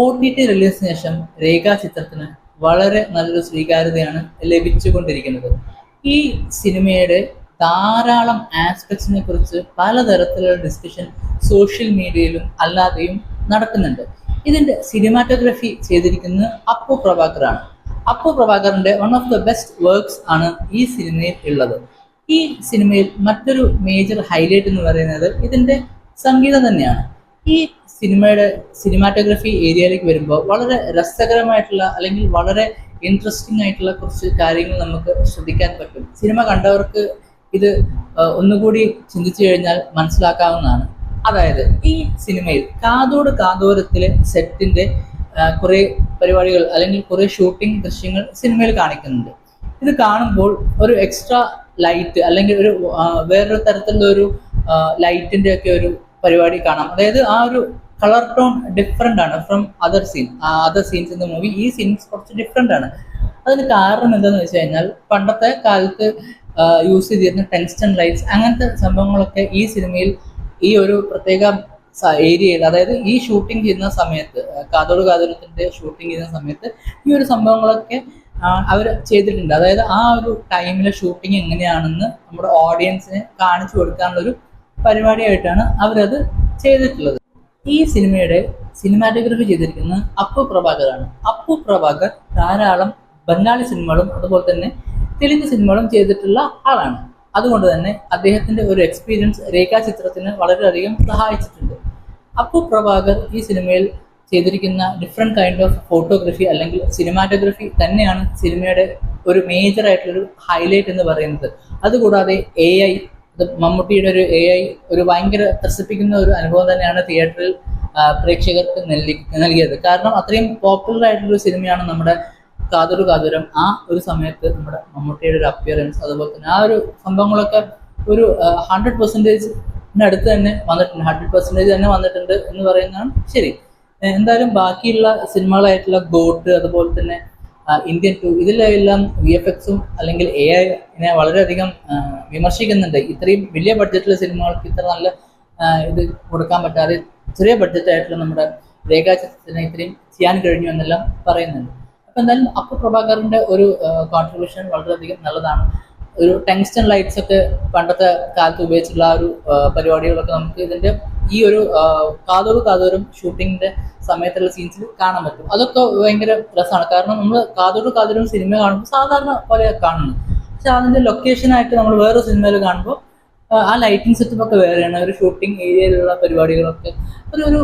O T T റിലീസിന് ശേഷം രേഖാ ചിത്രത്തിന് വളരെ നല്ലൊരു സ്വീകാര്യതയാണ് ലഭിച്ചുകൊണ്ടിരിക്കുന്നത്. ഈ സിനിമയുടെ ധാരാളം ആസ്പെക്ട്സിനെ കുറിച്ച് പലതരത്തിലുള്ള ഡിസ്കഷൻ സോഷ്യൽ മീഡിയയിലും അല്ലാതെയും നടക്കുന്നുണ്ട്. ഇതിന്റെ സിനിമാറ്റോഗ്രഫി ചെയ്തിരിക്കുന്നത് അപ്പു പ്രഭാകറാണ്. Appu പ്രഭാകറിന്റെ one of the best works ആണ് ഈ സിനിമയിൽ ഉള്ളത്. ഈ സിനിമയിൽ മറ്റൊരു മേജർ ഹൈലൈറ്റ് എന്ന് പറയുന്നത് ഇതിന്റെ സംഗീതം തന്നെയാണ്. ഈ സിനിമയുടെ സിനിമാറ്റോഗ്രഫി ഏരിയയിലേക്ക് വരുമ്പോൾ വളരെ രസകരമായിട്ടുള്ള അല്ലെങ്കിൽ വളരെ ഇൻട്രസ്റ്റിംഗ് ആയിട്ടുള്ള കുറച്ച് കാര്യങ്ങൾ നമുക്ക് ശ്രദ്ധിക്കാൻ പറ്റും. സിനിമ കണ്ടവർക്ക് ഇത് ഒന്നുകൂടി ചിന്തിച്ചു കഴിഞ്ഞാൽ മനസ്സിലാക്കാവുന്നതാണ്. അതായത് ഈ സിനിമയിൽ കാതോട് കാതോരത്തിലെ സെറ്റിന്റെ കുറെ പരിപാടികൾ അല്ലെങ്കിൽ കുറെ ഷൂട്ടിംഗ് ദൃശ്യങ്ങൾ സിനിമയിൽ കാണിക്കുന്നുണ്ട്. ഇത് കാണുമ്പോൾ ഒരു എക്സ്ട്രാ ലൈറ്റ് അല്ലെങ്കിൽ ഒരു വേറൊരു തരത്തിലുള്ള ഒരു ലൈറ്റിന്റെ ഒക്കെ ഒരു പരിപാടി കാണാം. അതായത് ആ ഒരു കളർ ടോൺ ഡിഫറെന്റ് ആണ് from other scene other scenes in the movie ഈ സീൻസ് കുറച്ച് ഡിഫറെന്റ് ആണ്. അതിന് കാരണം എന്താന്ന് വെച്ച് കഴിഞ്ഞാൽ പണ്ടത്തെ കാലത്ത് യൂസ് ചെയ്തിരുന്ന ടെങ്സ്റ്റൺ ലൈറ്റ്സ് അങ്ങനത്തെ സംഭവങ്ങളൊക്കെ ഈ സിനിമയിൽ ഈ ഒരു പ്രത്യേക ഏരിയയിൽ അതായത് ഈ ഷൂട്ടിംഗ് ചെയ്യുന്ന സമയത്ത് കാതോട് കാതോരത്തിന്റെ ഷൂട്ടിംഗ് ചെയ്യുന്ന സമയത്ത് ഈ ഒരു സംഭവങ്ങളൊക്കെ അവർ ചെയ്തിട്ടുണ്ട്. അതായത് ആ ഒരു ടൈമിലെ ഷൂട്ടിംഗ് എങ്ങനെയാണെന്ന് നമ്മുടെ ഓഡിയൻസിനെ കാണിച്ചു കൊടുക്കാനുള്ളൊരു പരിപാടിയായിട്ടാണ് അവരത് ചെയ്തിട്ടുള്ളത്. ഈ സിനിമയുടെ സിനിമാറ്റോഗ്രഫി ചെയ്തിരിക്കുന്നത് അപ്പു പ്രഭാകറാണ് അപ്പു പ്രഭാകർ ധാരാളം ബംഗാളി സിനിമകളും അതുപോലെ തന്നെ തെലുങ്ക് സിനിമകളും ചെയ്തിട്ടുള്ള ആളാണ്. അതുകൊണ്ട് തന്നെ അദ്ദേഹത്തിന്റെ ഒരു എക്സ്പീരിയൻസ് രേഖാചിത്രത്തിന് വളരെയധികം സഹായിച്ചിട്ടുണ്ട്. അപ്പു പ്രഭാകർ ഈ സിനിമയിൽ ചെയ്തിരിക്കുന്ന ഡിഫറെന്റ് കൈൻഡ് ഓഫ് ഫോട്ടോഗ്രഫി അല്ലെങ്കിൽ സിനിമാറ്റോഗ്രഫി തന്നെയാണ് സിനിമയുടെ ഒരു മേജർ ആയിട്ടുള്ളൊരു ഹൈലൈറ്റ് എന്ന് പറയുന്നത്. അതുകൂടാതെ എ ഐ മമ്മൂട്ടിയുടെ ഒരു എ ഐ ഒരു ഭയങ്കര ത്രസിപ്പിക്കുന്ന ഒരു അനുഭവം തന്നെയാണ് തിയേറ്ററിൽ പ്രേക്ഷകർക്ക് നൽകി നൽകിയത്. കാരണം അത്രയും പോപ്പുലർ ആയിട്ടുള്ള സിനിമയാണ് നമ്മുടെ കാതൊരു കാതുരം. ആ ഒരു സമയത്ത് നമ്മുടെ മമ്മൂട്ടിയുടെ ഒരു അപ്പിയറൻസ് അതുപോലെ തന്നെ ആ ഒരു സംഭവങ്ങളൊക്കെ ഒരു ഹൺഡ്രഡ് പെർസെന്റേജിന് അടുത്ത് തന്നെ വന്നിട്ടുണ്ട്. ഹൺഡ്രഡ് പെർസെന്റേജ് തന്നെ വന്നിട്ടുണ്ട് എന്ന് പറയുന്നതാണ് ശരി. എന്തായാലും ബാക്കിയുള്ള സിനിമകളായിട്ടുള്ള ഗോട്ട് അതുപോലെ തന്നെ ഇന്ത്യൻ ടു ഇതിലെല്ലാം വി എഫ് എക്സും അല്ലെങ്കിൽ എ ഐനെ വളരെയധികം വിമർശിക്കുന്നുണ്ട്. ഇത്രയും വലിയ ബഡ്ജറ്റിലെ സിനിമകൾക്ക് ഇത്ര നല്ല ഇത് കൊടുക്കാൻ പറ്റാതെ ചെറിയ ബഡ്ജറ്റായിട്ടുള്ള നമ്മുടെ രേഖാചിത്രത്തിന് ഇത്രയും ചെയ്യാൻ കഴിഞ്ഞു എന്നെല്ലാം പറയുന്നുണ്ട്. അപ്പൊ എന്തായാലും അപ്പു പ്രഭാകറിന്റെ ഒരു കോൺട്രിബ്യൂഷൻ വളരെയധികം നല്ലതാണ്. ഒരു ടെങ്സ്റ്റൺ ലൈറ്റ്സ് ഒക്കെ പണ്ടത്തെ കാലത്ത് ഉപയോഗിച്ചിട്ടുള്ള ആ ഒരു പരിപാടികളൊക്കെ നമുക്ക് ഇതിന്റെ ഈ ഒരു കാതോറ് കാതോരും ഷൂട്ടിങ്ങിന്റെ സമയത്തുള്ള സീൻസിൽ കാണാൻ പറ്റും. അതൊക്കെ ഭയങ്കര രസമാണ്. കാരണം നമ്മൾ കാതോട് കാതോരും സിനിമ കാണുമ്പോൾ സാധാരണ പോലെ കാണുന്നു പക്ഷെ അതിന്റെ ലൊക്കേഷനായിട്ട് നമ്മൾ വേറെ സിനിമയിൽ കാണുമ്പോൾ ആ, ലൈറ്റിംഗ് സെറ്റപ്പ് ഒക്കെ വേറെയാണ്. ഒരു ഷൂട്ടിംഗ് ഏരിയയിലുള്ള പരിപാടികളൊക്കെ. ഒരു ഒരു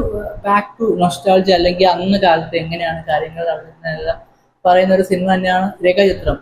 ബാക്ക് ടു നൊസ്റ്റാൾജി അല്ലെങ്കിൽ അന്ന് കാലത്ത് എങ്ങനെയാണ് കാര്യങ്ങൾ നടന്നതെന്നെല്ലാം പറയുന്ന ഒരു സിനിമ തന്നെയാണ് രേഖാചിത്രം.